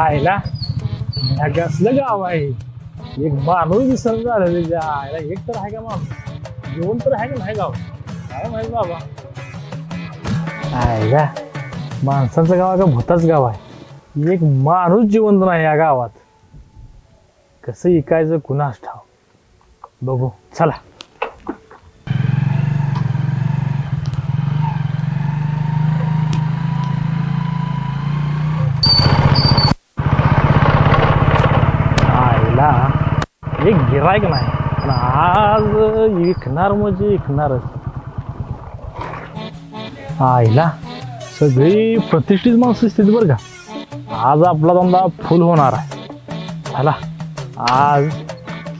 आयला ह्या कसलं गाव आहे? एक माणूस दिसत झालं त्याच्या आयला एक तर आहे का माणूस? जेवण तर आहे का नाही गाव? काय माहीत बाबा. आयला माणसाचं गाव आहे का भूताच गाव आहे? एक माणूस जिवंत नाही या गावात. कसं इकायचं कुणास ठाव? बघू. चला आईला एक गिरायक नाही. पण आज विकणार म्हणजे विकणारच. आईला सगळी प्रतिष्ठित माणसं स्थिती बरं का. आज आपला धंदा फुल होणार आहे. झाला आज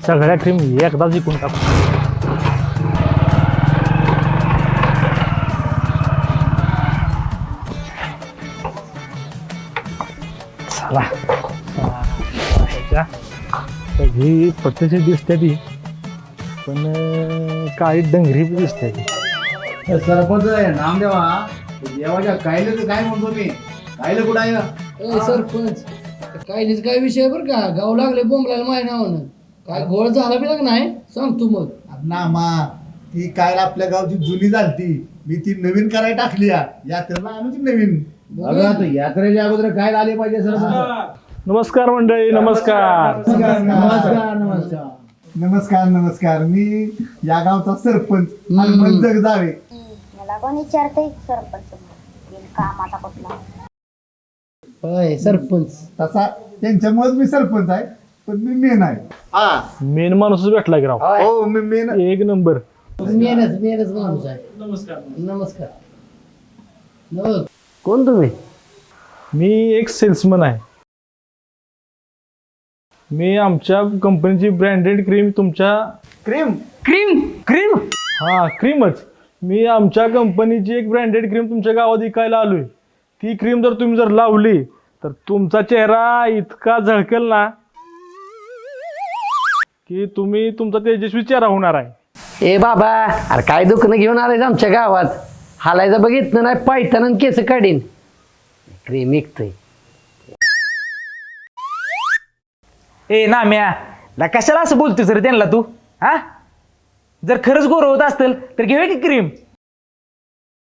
सगळ्या क्रीम एकदाच जिंकून टाकू. चला. ह्याच्या सगळी प्रतिष्ठित दिसते ती पण काळी डंगरी बी दिसते ती. सरपंच आहे नामदेवा देवाच्या कायले काय म्हणतो मी? कायले कुठं आहे? ए सरपंच कायलीच काय विषय बरं का? गाव लागले बोंबलायला माय नावानं. काय घोळ झाला बी लाग नाही सांग तू मग. ना मा ती काय आपल्या गावची जुनी झालती. मी ती नवीन करायला टाकली या. यात्रेला आणू ती नवीन. बघा आता यात्रेच्या अगोदर काय आले पाहिजे सरपंच? नमस्कार मंडळी नमस्कार. नमस्कार नमस्कार. नमस्कार नमस्कार मी या गावचा सरपंच हनुमंत जगदावे मला कोण विचारतंय? सरपंच. बिन कामाचा कुठला? होय सरपंच. तसा त्यांच्यामुळेच मी सरपंच आहे पण मी मेन आहे. हा. मेन माणूसच भेटला की राव. हो मी मेन एक नंबर. मेहनत मेहनत माणूस आहे. नमस्कार. नमस्कार. कोण तुम्ही? मी एक सेल्समन आहे. मी आमच्या कंपनीची ब्रँडेड क्रीम तुमच्या क्रीम क्रीम क्रीम हा क्रीमच मी आमच्या कंपनीची एक ब्रँडेड क्रीम तुमच्या गावात विकायला आलोय. ती क्रीम जर तुम्ही जर लावली तर तुमचा चेहरा इतका झळकेल ना की तुम्ही तुमचा तेजस्वी चेहरा होणार आहे. ए बाबा अरे काय दुखणं घेऊन आलाय आमच्या गावात? हालायचं बघितलं नाही पायताना केस काढीन. क्रीम विकतोय. ए नाम्या ला कशाला असं बोलतोय सर त्यांना तू? हा? जर खरंच गोर होत असतील तर घेऊया की क्रीम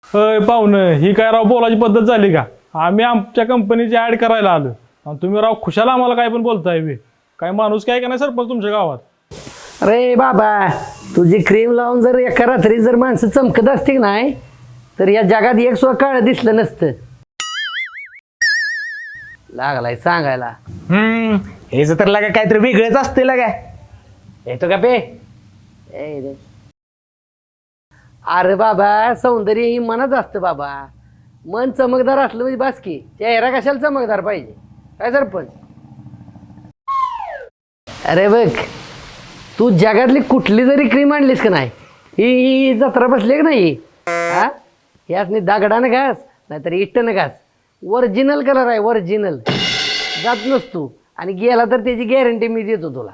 अय पाहुणं ही काय राव बोलायची पद्धत झाली का? आम्ही आमच्या कंपनीची ऍड करायला आलो. आणि तुम्ही राव खुशाला आम्हाला काय पण बोलताय बे. काय माणूस काय का नाही सरपंच तुमच्या गावात? अरे बाबा तुझी क्रीम लावून जर एका रात्री जर माणसं चमकत असतील नाही तर या जगात एक सुद्धा काळ दिसलं नसतं. लागलाय सांगायला. हम्म हेच तर लागा काहीतरी वेगळंच असते लागा. येतो का पे ए रे. अरे बाबा सौंदर्य ही मनच असतं बाबा. मन चमकदार असलं म्हणजे बास की चेहरा कशाला चमकदार पाहिजे? काय सरपंच? अरे बघ तू जगातली कुठली जरी क्रीम आणलीस का नाही ही ही जत्रा बसली का नाही हा? यासनी दगडानं घास नाहीतर इट्टनं घास. ओरिजिनल कलर आहे ओरिजिनल जात नसतो आणि गेला तर त्याची गॅरंटी मी देतो तुला.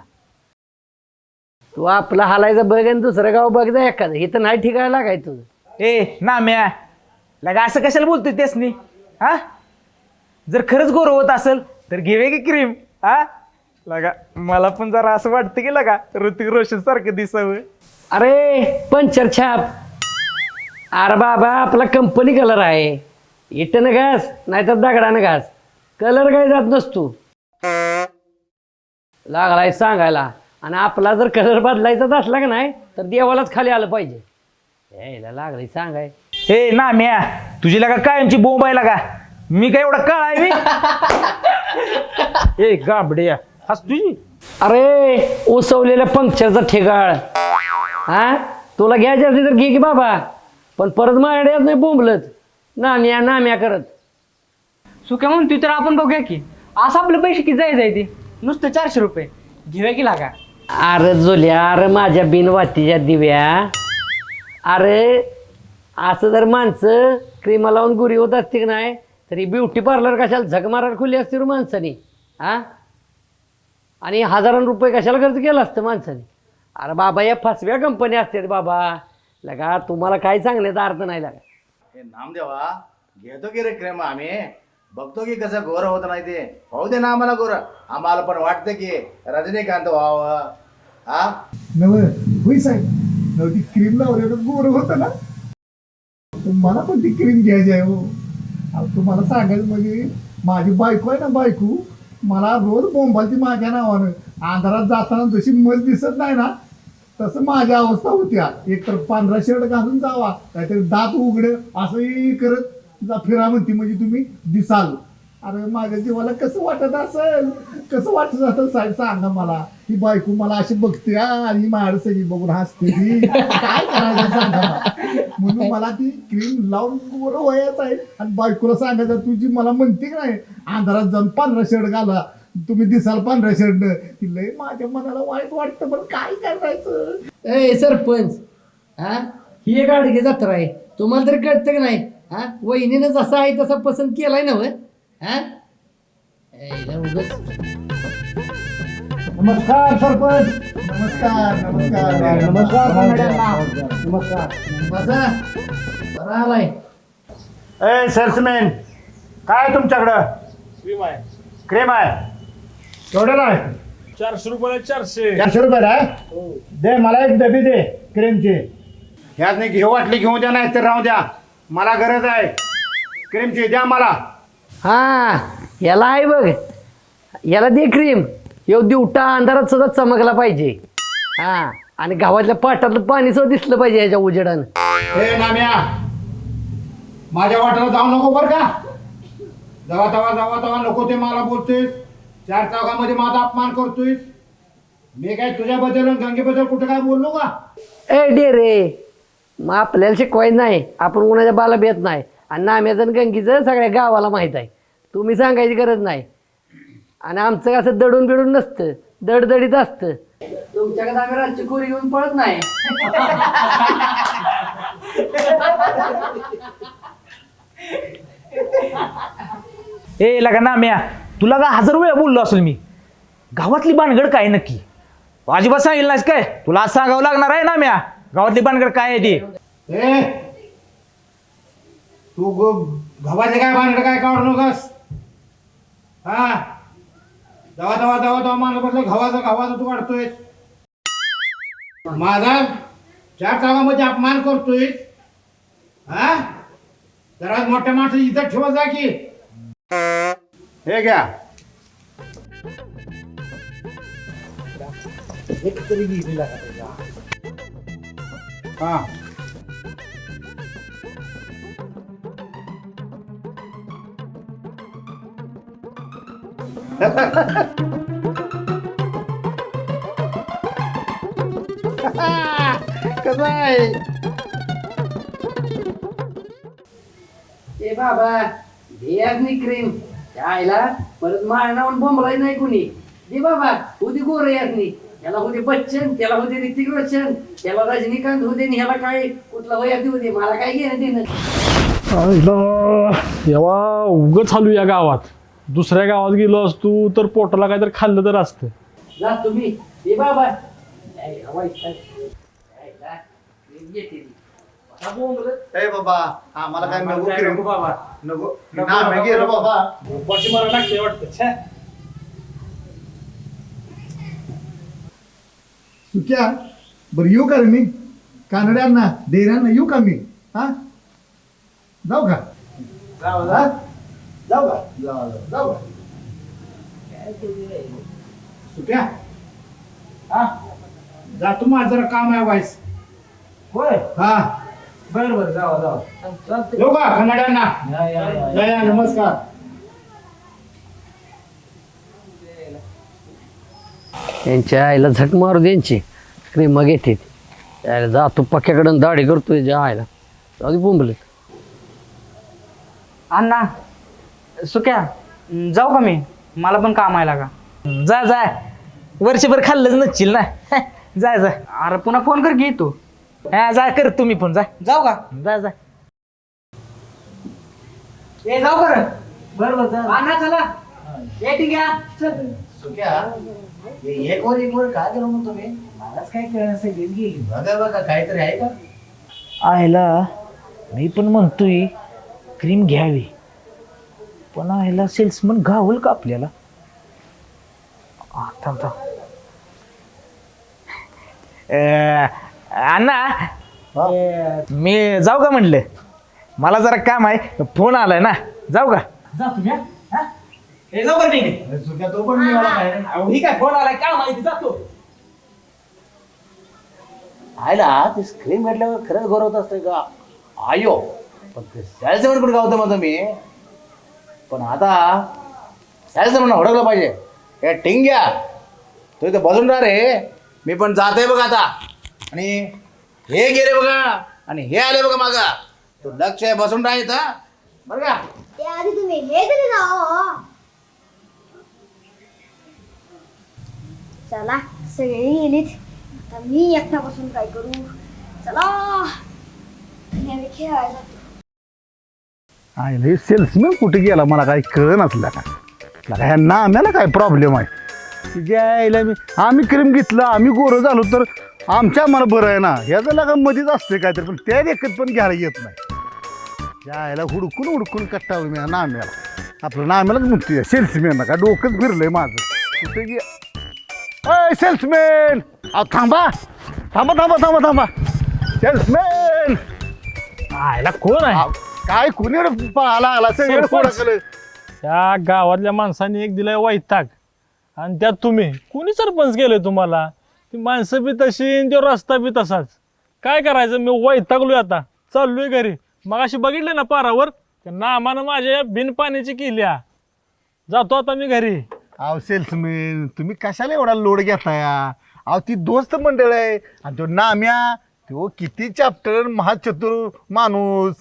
तू आपला हालायचं बघ आणि दुसरं गाव बघ जा एखादं. इथं नाही ठिकाण लागाय तुझं? ए नाम्या. लागा असं कशाला बोलतोय त्यासनी हा? जर खरंच गोर होत असेल तर घेऊया की क्रीम? हा? लगा मला पण जरा असं वाटतं की लगा ऋतिक रोशन सारखं दिसावं. अरे पंचर छाप. अरे बाबा आपला कंपनी कलर आहे. इटनं घास नाहीतर दगडानं घास. कलर काय जात नसतो. लागलाय सांगायला. आणि आपला जर कलर बदलायचाच असला का नाही तर देवालाच खाली आलं पाहिजे. यायला लागलंय सांगाय. ए नाम्या तुझी लगा कायमची बोंब आहे लागा. मी काय एवढा काळ आहे मी? ए गाबडे हस तुझी. अरे उसवलेल्या पंक्चरचा ठेगाळ हा? तुला घ्यायचं असली तर घे की बाबा. पण परत माझ्याकडे नाही बोंबलत. नाम्या नाम्या करत. सुक्या म्हणतोय तर आपण बघूया की. असं आपले पैसे किती जायचं आहे ते? नुसतं चारशे रुपये. घेऊया की लागा? अरे जोल्या अरे माझ्या बिनवातीच्या दिव्या. अरे असं जर माणसं क्रीमा लावून गुरी होत असते की नाही तरी ब्युटी पार्लर कशाला झक मारायला खुली असते रे माणसानी हा? आणि हजारां रुपये कशाला खर्च केला असतं माणसाने? अरे बाबा या फसव्या कंपन्या असतात बाबा. लगा तुम्हाला काय सांगण्याचा अर्थ नाही लागा. हे नामदेवा घेतो की रे क्रीम आम्ही? बघतो की कसं गोर होत नाही ते. होऊ दे ना आम्हाला गोर. आम्हाला पण वाटतं की रजनीकांत व्हावं. हा? नव होई साहेब. नव ती क्रीम लावल्यावर गोर होतं ना? मला पण ती क्रीम घ्यायची आहे हो. अहो, तुम्हाला सांगायचं म्हणजे माझी बायको आहे ना बायको मला रोज बोंबाची माझ्या नावानं. अंधारात जाताना जशी मज दिसत नाही ना तसं माझ्या अवस्था होत्या एक तर पांढरा शर्ट घालून जावा काहीतरी दात उघड असंही करत जा फिरा म्हणती म्हणजे तुम्ही दिसाल. अरे माझ्या जीवाला कसं वाटत असेल? कसं वाटत असेल? साहेब सांगा मला. ही बायको मला अशी बघते आणि माझ्या सगळी बघून हसते ती. काय करायचं सांगा मला. म्हणून मला ती क्रीम लावून बरं वयाच आहे. आणि बायकोला सांगायचं तुझी मला म्हणते की नाही अंधारात जाऊन पांढरा शर्ट घाला. तुम्ही दिसाल पांढरा शर्ट ती लय माझ्या मनाला वाईट वाटतं पण काय करायचं? ए सरपंच हा? ही एक अडगे जत्रा आहे. तुम्हाला तरी कळतं की नाही? हा? वहिनीनं जसा आहे तसा पसंत केलाय ना वय हा. नमस्कार सरपंच. नमस्कार नमस्कार. नमस्कार नमस्कार बसा. बरं आलाय. ए सेल्समॅन काय तुमच्याकडं? क्रीम आहे. क्रीम आहे. केवढ्याला आहे चारशे रुपयाला चारशे. चारशे रुपयाला? आहे दे मला एक डबी दे क्रीमची ह्यात नाही घेऊ वाटली घेऊ द्या नाही तर राहू द्या. मला गरज आहे. क्रीमची द्या मला. हा याला आहे बघ. याला दे क्रीम येऊ दिवटा अंधारात सुद्धा चमकला पाहिजे. हा आणि गावातल्या पाटातलं पाणी सुद्धा दिसलं पाहिजे ह्याच्या उजेडानं. हे नाम्या माझ्या वाटेला जाऊ नको बरं का? जवा तवा जवा तवा नको ते मला बोलतोयस. चार चौकामध्ये माझा अपमान करतोयस. मी काय तुझ्याबद्दल आणि गंगेबद्दल कुठं काय बोललो का? ए डे रे. मग आपल्याला शिकवायचं नाही. आपण कोणाच्या बाला भेट नाही. आणि नाम्याचं आणि गंगीचं सगळ्या गावाला माहीत आहे. तुम्ही सांगायची गरज नाही. आणि आमचं कसं दडून बिडून नसतं. दडदडीत असतं. तुमच्याकडे आम्ही रातची खोरी घेऊन पळत नाही. ए लगा नाम्या तुला का हजार वेळा बोललो असेल मी. गावातली भानगड काय नक्की? अजिबात सांगितलं नाहीस काय? तुला आज सांगावं लागणार आहे नाम्या. गावातली भानगड काय आहे ती? ए तू ग- गव्हाचे काय भानगड काय काढू नकोस? हा? दवा दवा दवा दवा मला म्हटलं गव्हाचा गव्हाचा तू काढतोय. माझा चार चावामध्ये अपमान करतोय. हा? जरा मोठ्या माणसाची इज्जत ठेवत जा की. हे घ्या. हा. कसं आहे? ए बाबा दे अग्नी क्रीम आईला परत मारणावून बोंबलाय नाही कुणी. दे बाबा उदी गोर अग्नी याला होते बच्चन त्याला होते ऋतिक रोशन त्याला रजनीकांत होते आणि ह्याला काय कुठला वयाती होते मला काय घेणं देणं तेव्हा उगच चालू या गावात. दुसऱ्या गावात गेलो असतो तर पोटाला काहीतरी खाल्लं तर असतं. जा तुम्ही. बाबा. आता. ए बाबा आम्हाला काय नको बाबा. नको. ना मी गेलो. बाबा. मला लागते वाटतं. छे. सुक्या बरं येऊ का रे मी? कानड्यांना डेऱ्यांना येऊ का मी? हा? जाऊ का? हा? जाऊ का? जाऊ जाऊ. जाऊ का? सुट्या हा? जातो माझं जरा काम आहे वाईस. होय? हा. बर बर जावा जावा. येऊ का कन्नड्यांना या, या, या. या, या, नमस्कार. यांच्या आईला झक मारू द्यांची क्रीम घेते ती. यायला जातो पक्क्याकडून दाढी करतोय ज्या आईला. जाऊ दे बोंबलत. अण्णा सुक्या अं, जाऊ का मी? मला पण काम आहे लागा. जा जा. वर्षभर खाल्लंच नसशील ना. जा जा. अरे पुन्हा फोन कर की तू. हा जा कर तुम्ही पण जा. जाऊ का? जा जा. ए जाऊ कर बर. बर जा. अण्णा चला. येते घ्या. चल. एक वर एक वर मग तुम्ही? मलाच काय बघा बघा काहीतरी आहे का? आयला मी पण म्हणतोय क्रीम घ्यावी. पण ह्याला सेल्समन गावल का आपल्याला? आ, थांब थांब. अं, अण्णा मी जाऊ का म्हणलं? मला जरा काम आहे फोन आलाय ना. जाऊ का? जा तुम्ही हा? हा? ए, जाऊ का ठीक ही. काय फोन आलाय? काय माहिती जातो. आयला ते स्क्रीन भेटल्यावर खरंच गौरवत असतंय का? आयो. पण ते सॅलसेमन पण गावतो म्हणतो मी? पण आता सॅलसेमन ओळखलं पाहिजे. हे टिंग्या तू इथे बसून राह रे. मी पण जाते बघ आता. आणि हे गेले बघा. आणि हे आले बघा मागा. तू लक्ष आहे बसून राह इथं. बरं का? ते आधी तुम्ही हे तरी जाओ चला सगळी गेलीत आता मी एकटा बसून काय करू? चला. मी खेळायला जातो. आयला सेल्समॅन कुठे गेला? मला काही कळ नसला का? लगा ह्या नाम्याला काय प्रॉब्लेम आहे? घ्यायला मी आम्ही क्रीम घेतलं आम्ही गोरं झालो तर आमच्या आम्हाला बरं आहे ना? ह्याचं लगा मध्येच असते काहीतरी पण त्या देखत पण घ्यायला येत नाही. यायला हुडकून हुडकून कट्टावलं मी नाम्याला आपलं नाम्यालाच म्हणतोय सेल्समॅन का? डोकंच फिरलंय माझं. कुठे गे सेल्समॅन अहो थांबा. थांबा थांबा थांबा थांबा. सेल्समॅन आयला कोण आहे? काय कुणी पाहाला आला सगळं त्या गावातल्या माणसाने एक दिलाय वैताग. आणि त्यात तुम्ही कुणी सरपंच गेले तुम्हाला? ती माणसं बी तशी आणि तो रस्ता बी तसाच. काय करायचं? मी वैतागलोय आता. चाललोय घरी. मग अशी बघितले ना पारावर? त्या नामानं माझ्या बिन पाण्याची केल्या. जातो आता मी घरी. अहो सेल्समॅन तुम्ही कशाला एवढा लोड घेताय? अहो ती दोस्त मंडळ आहे. आणि तो नाम्या तो किती चॅप्टर महाचतुर माणूस.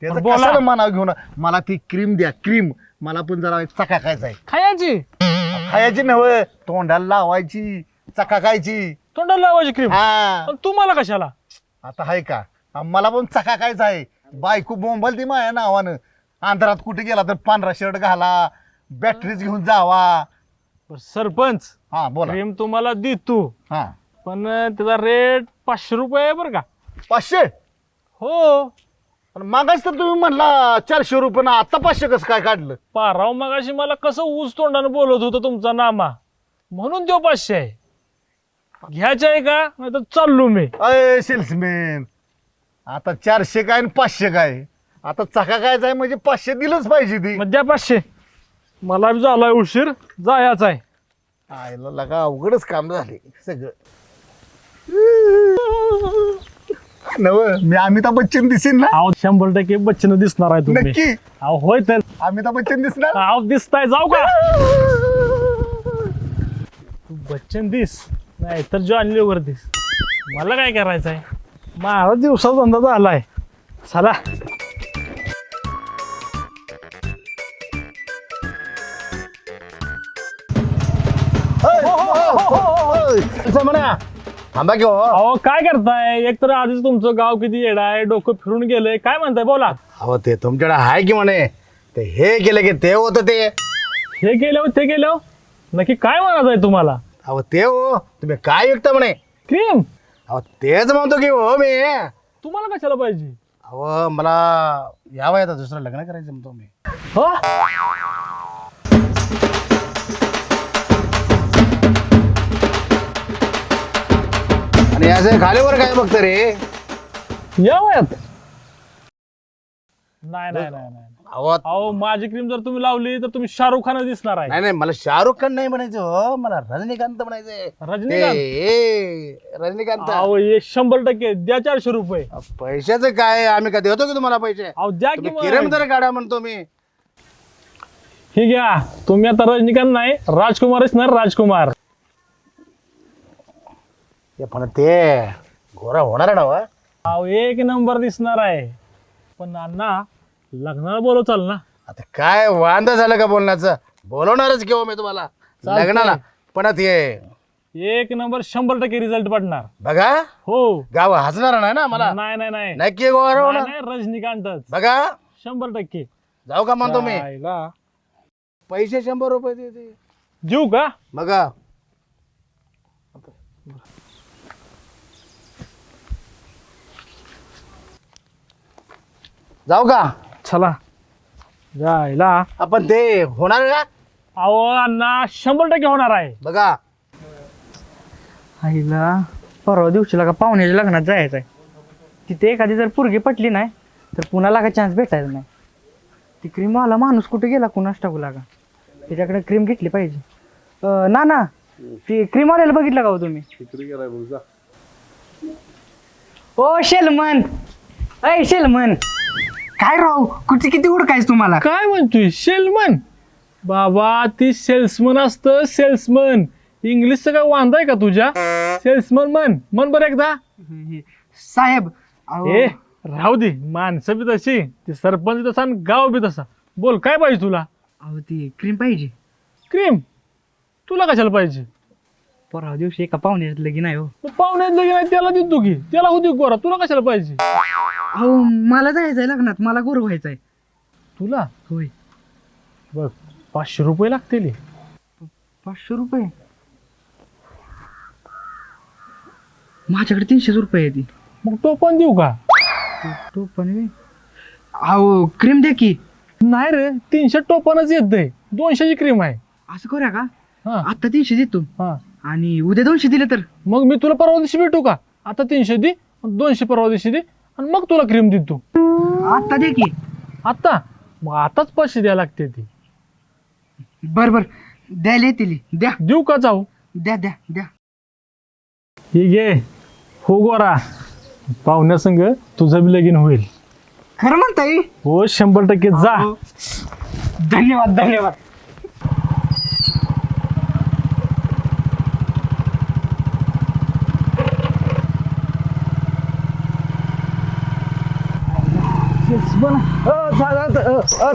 त्याचं बोला. कशाला मानाव घेऊन मला ती क्रीम द्या क्रीम मला पण जरा चकाकायचं आहे. खायची? खायची नव्हे तोंडाला लावायची चकाकायची तोंडाला लावायची क्रीम हा. पण तुम्हाला कशाला? आता आहे का? आ, मला पण चकाकायचं आहे. बायको बोंबल ती माया नावानं. अंधारात कुठे गेला तर पांढरा शर्ट घाला. बॅटरीज घेऊन जावा. बरं, सरपंच हा बोला. क्रीम तुम्हाला देतो. हा. पण त्याचा रेट पाचशे रुपये आहे बरं का. पाचशे? हो. आणि मागाच तर तुम्ही म्हणला चारशे रुपये ना आता पाचशे कसं काय काढलं? पाराव मगाशी मला कसं ऊस तोंडानं बोलत होतं तुमचा नामा? म्हणून तो पाचशे आहे. घ्यायचं आहे का? नाही तर चाललो मी. अय सेल्समॅन आता चारशे काय आणि पाचशे काय? आता चका काय आहे म्हणजे पाचशे दिलंच पाहिजे ती. मग द्या पाचशे. मला बी झालाय उशीर जायचं आहे. आयला लगा अवघडच काम झाले सगळं. नव मी अमिताभ बच्चन दिसेन ना? अहो शंभर टक्के बच्चन दिसणार आहे तुम्ही. नक्की? अहो होय तर. अमिताभ बच्चन दिसणार? अहो दिसताय जाऊ का? तू बच्चन दिस नाही तर जॉन लिव्हर दिस. मला काय करायचं आहे माझा दिवसा धंदा झालाय. चला. म्हणा थांबा की हो. अहो काय करताय? एक तर आधीच तुमचं गाव किती येडा आहे डोकं फिरून गेलंय. काय म्हणताय? बोला. अहो ते तुमच्याकडे आहे की म्हणे? ते हे केलं की ते होतं ते. हे केलं ते केलं? नक्की काय म्हणायचं आहे तुम्हाला? अहो ते हो. तुम्ही काय विकता म्हणे? क्रीम? अहो तेच म्हणतो की हो मी. तुम्हाला कशाला पाहिजे? अहो मला या वयात दुसरं लग्न करायचं म्हणतो मी. हो? आणि असं खालीवर काय बघतं रे? या वयात. नाही नाही नाही. नाही अहो अहो माझी क्रीम जर तुम्ही लावली तर तुम्ही शाहरुख खान दिसणार आहे. नाही नाही मला शाहरुख खान नाही म्हणायचं हो. मला रजनीकांत म्हणायचंय. रजनीकांत? ए, रजनीकांत. अहो हे शंभर टक्के द्या चारशे रुपये. पैशाचं काय? आम्ही का देतो की तुम्हाला पैसे? अहो द्या की तुम्ही. तर गाड्या म्हणतो मी. हे घ्या तुम्ही आता रजनीकांत नाही राजकुमारच ना राजकुमार. ते पण ते घोरा होणार ना हो? अहो एक नंबर दिसणार आहे पण अण्णा लग्नाला बोलव चाल ना आता काय वांदा झालं का बोलण्याचं बोलवणारच घेऊ मी तुम्हाला चालतंय. लग्नाला पण आता ये एक नंबर शंभर टक्के रिझल्ट पडणार बघा हो गाव हसणार नाही ना मला नाही नाही नाही नक्की गोरा नाही, होणार नाही, रजनीकांतच बघा शंभर टक्के जाऊ का म्हणतो मी. पैसे शंभर रुपये देते देऊ का बघा जाऊ का? चला. जायला. आपण ते होणार का अहो अण्णा शंभर टक्के होणार आहे. बघा. आईला परवा दिवशीला का पाहुण्याच्या लग्नात जायचं आहे. तिथे एखादी जर पुरगी पटली नाही तर पुन्हा लागा चान्स भेटायचा नाही? ती क्रीम वाला माणूस कुठे गेला? कुणास टाकू लागा? त्याच्याकडे क्रीम घेतली पाहिजे. अं, ना ना ती क्रीम वाल्याला बघितलं का हो तुम्ही? ओ शेलमन. अय शेलमन. काय राव? कुठे किती उडकायच तुम्हाला? काय म्हणतोय? सेल्समन बाबा ती सेल्समन असतं सेल्समन इंग्लिशचं काय वांदा आहे का तुझ्या? सेल्समन मन मन बरं एकदा. साहेब अहो, ए राहू दे. माणसं बी तशी. ती सरपंच बी तसा आणि गाव बी तसा. बोल काय पाहिजे तुला? अहो ती क्रीम पाहिजे. क्रीम तुला कशाला पाहिजे? परवा दिवशी एका पाहुण्याचं लगीन आहे हो. पाहुण्यात लगे नाही त्याला देतो की. त्याला होती गोरा. तुला कशाला पाहिजे? अहो मला जायचंय लग्नात. मला गोर व्हायचंय. तुला? होय. बघ पाचशे रुपये लागतील पाचशे रुपये? माझ्याकडे तीनशेच रुपये आहे ती मग तो पण देऊ का? तो पण व्हय. अहो क्रीम द्या की. नाही रे तीनशे टोपनच येत दोनशेची क्रीम आहे. असं करूया का? हा. आता तीनशे देतो. हा. आणि उद्या दोनशे दिले तर? मग मी तुला परवा दिवशी भेटू का? आता तीनशे दे दोनशे परवा दिवशी दे. आणि मग तुला क्रीम देतो. आता दे की. आता मग आताच पैसे द्यायला लागते ती. बर बर. द्यायला येतील द्या. देऊ का जाऊ? द्या द्या द्या. ही घे हो गोरा. पाहुण्यासंग तुझं बी लगीन होईल. खरं म्हणताय? हो शंभर टक्के जा. धन्यवाद धन्यवाद.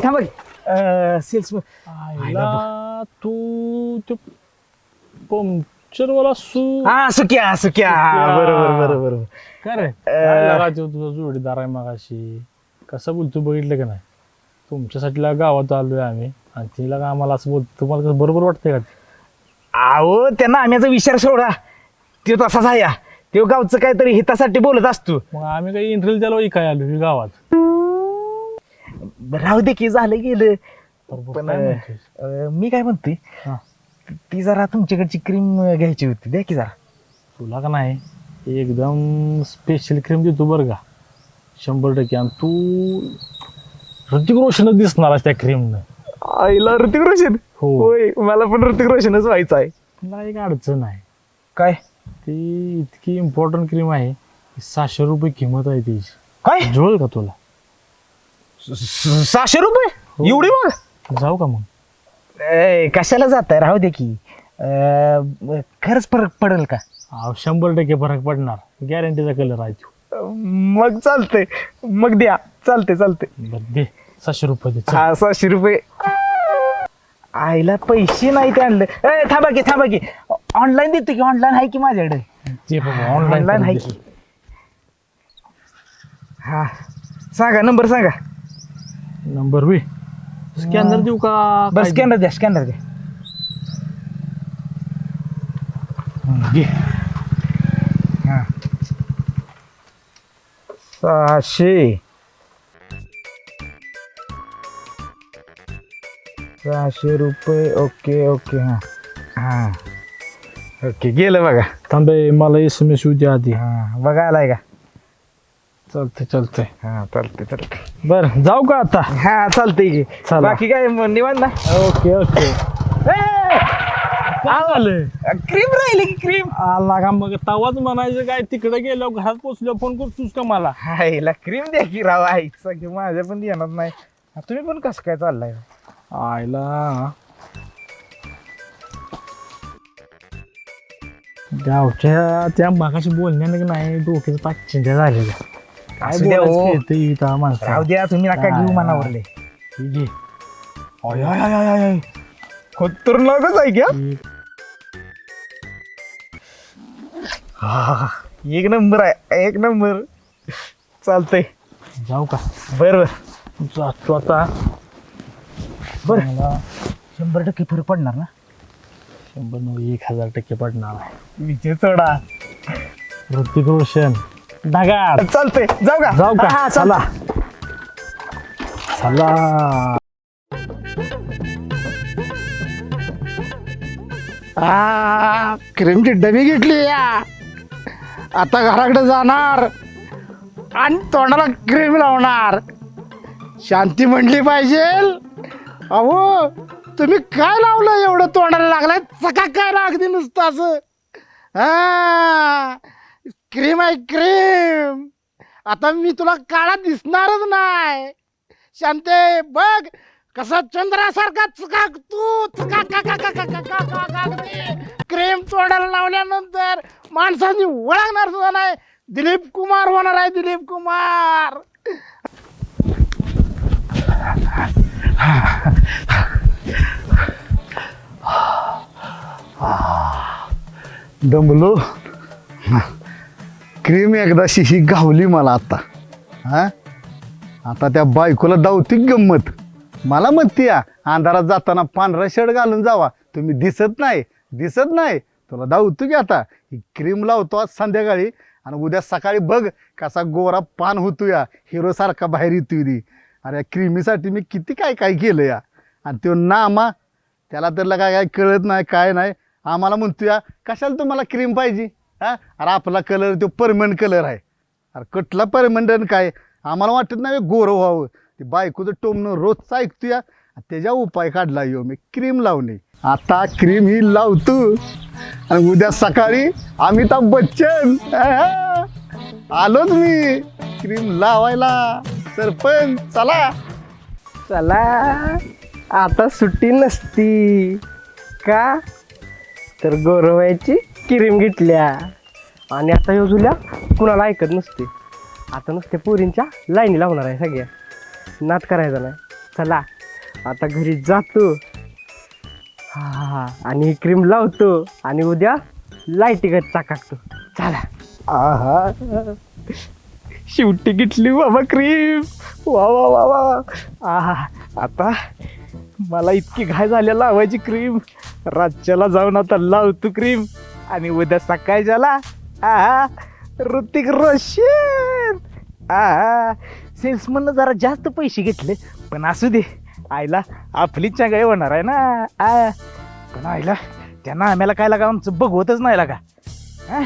थांबा आईला तू ते पंक्चरवाला सू हा सुक्या सुक्या. बरोबर बरोबर. बरोबर तुझा जोडीदार आहे मगाशी? कसं बोलतो बघितलं का नाही? तुमच्यासाठी ला गावात आलोय आम्ही आणि तिला का आम्हाला असं बोलतो? तुम्हाला कसं बरोबर वाटतंय का? अहो त्यांना आम्याचा विचार सोडा. तो तसाच आहे. तो गावचं काहीतरी हितासाठी बोलत असतो. मग आम्ही काही इंटरव्ह्यू द्यायला काय आलो गावात? राहू दे की झालं गेलं. पण काय म्हणतोयस? अं, मी काय म्हणतोय हा. ती जरा तुमच्याकडची क्रीम घ्यायची होती. द्या की जरा. तुला का नाही? एकदम स्पेशल क्रीम देतो बरं का. शंभर टक्के. आणि तू ऋतिक रोशनच दिसणार आहेस त्या क्रीमनं आईला ऋतिक रोशन? हो. होय मला पण ऋतिक रोशनच व्हायचं आहे. तुला एक अडचण आहे. काय? ती इतकी इम्पॉर्टंट क्रीम आहे की सहाशे रुपये किंमत आहे तिची. काय? जुळेल का तुला? स- सहाशे रुपये? हो. एवढी मग जाऊ का मग? ए, कशाला जात आहे राहू दे की. अं, खरंच फरक पडेल का? अहो, शंभर टक्के फरक पडणार. गॅरंटीचा कलर आहे तो. मग चालतंय. मग द्या. चालते चालते बरं दे. सहाशे रुपये दे चल. हा सहाशे रुपये. आईला पैसे नाही ते आणले. ए, थांबा की थांबा की. ऑनलाईन देतो की ऑनलाईन आहे की माझ्याकडे? दे बाबा ऑनलाईन आहे की. हा. सांगा नंबर सांगा. नंबर वी स्कॅनर देऊ का बस काय? स्कॅनर द्या स्कॅनर द्या? घे. हा. सहाशे. सहाशे रुपये ओके ओके हा. हा. ओके गेलं बघा. थांबे मला एस एम एस येऊ आधी. हा बघा आलाय का? चालतंय चालतंय. हा चालते चालते बर जाऊ का आता? हा चालते की. चला. बाकी काय मग निवांत ना? Okay okay. क्रीम राहिली की क्रीम. आला का मग? तवाच म्हणायचं काय तिकडे गेलो घरात पोचलो फोन करतोस का मला? हायला क्रीम द्या की राव आईचा की माझ्या पण येणार नाही. हा, तुम्ही पण कसं काय चाललाय? आयला. गावच्या त्या मागाशी बोलण्याने की नाही डोक्याचं पाच चिंध्या झालेल्या. काय असू द्या हो. बोलायचं ते इथं माणसं राहू द्या तुम्ही नका घेऊ काय? मनावरले. घे अय अय खतरनाकच आहे क्या? हा, एक नंबर आहे एक नंबर. चालतंय. जाऊ का? बर बर. जातो आता. बर. शंभर टक्के फरक पडणार ना? शंभर नऊ एक हजार टक्के पडणार. आहे विजय चढा. ऋतिक रोशन. नगर चलते जाऊ का? जाऊ का? चला. चला. क्रीमची डबी घेतली या. आता घराकडे जाणार आणि तोंडाला क्रीम लावणार. शांती म्हणली पाहिजे. अहो तुम्ही काय लावलं एवढं तोंडाला लागलाय? चका काय लागली नुसतं असं. हा. क्रीम आहे क्रीम आता मी तुला काळा दिसणारच नाही शांते बघ कसा चंद्रासारखा चकाक तू क्रीम चोडायला लावल्यानंतर माणसांनी ओळखणार सुद्धा नाही दिलीप कुमार होणार आहे दिलीप कुमार दमलो क्रीम एकदाशी ही गावली मला आता. हां? आता त्या बायकोला दावती गंमत. मला म्हणते या अंधारात जाताना पांढरा शर्ट घालून जावा. तुम्ही दिसत नाही दिसत नाही. तुला दावतो की आता. ही क्रीम लावतो आज संध्याकाळी. आणि उद्या सकाळी बघ कसा गोरा पान होतो या. हिरो सारखा बाहेर येतोय ती. अरे या क्रीमीसाठी मी किती काय काय केलं या? आणि तो नामा त्याला तरला काय काय कळत नाही काय नाही. आम्हाला म्हणतो या कशाला तुम्हाला क्रीम पाहिजे? हा? अरे आपला कलर तो परमनंट कलर आहे. अरे कुठला परमनंट काय? आम्हाला वाटत नाही गोरव व्हावं. ते बायकोचं टोमणं रोजचं ऐकतोया. त्याच्या उपाय काढला येऊ मी क्रीम लावणे. आता क्रीम ही लावतो. आणि उद्या सकाळी अमिताभ बच्चन. आलोच मी. क्रीम लावायला. सरपंच चला. चला. आता सुट्टी नसती. का? तर गोरवायची क्रीम घेतल्या. आणि आता योजूल्या कुणाला ऐकत नसते आता नुसते पोरींच्या लाईनी लावणार आहे सगळ्या. नात करायचा नाही. चला आता घरी जातो. हा हा हा. आणि ही क्रीम लावतो आणि उद्या लाईटीगत चाकाकतो. चला. आहा. शेवटी घेतली बाबा क्रीम. वा वा वा वा आहा आता मला इतकी घाय झाल्या लावायची क्रीम. राज्याला जाऊन आता लावतो क्रीम. आणि उद्या सक्काय झाला आ ऋतिक रोशन. आ सेल्समननं जरा जास्त पैसे घेतले पण असू दे आईला आपली चांगली होणार आहे ना. आ पण आईला त्यांना आम्हाला काय लागा आमचं बघवतच नाही लागा. हा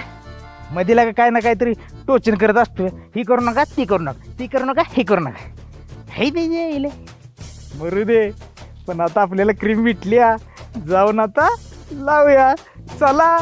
मध्ये लागा काय ना काहीतरी टोचन करत असतोय ही करू नका ती करू नका ती करू नका हे करू नका. हे दे जे मरू दे पण आता आपल्याला क्रीम भेटली जाऊन आता लावूया. चला.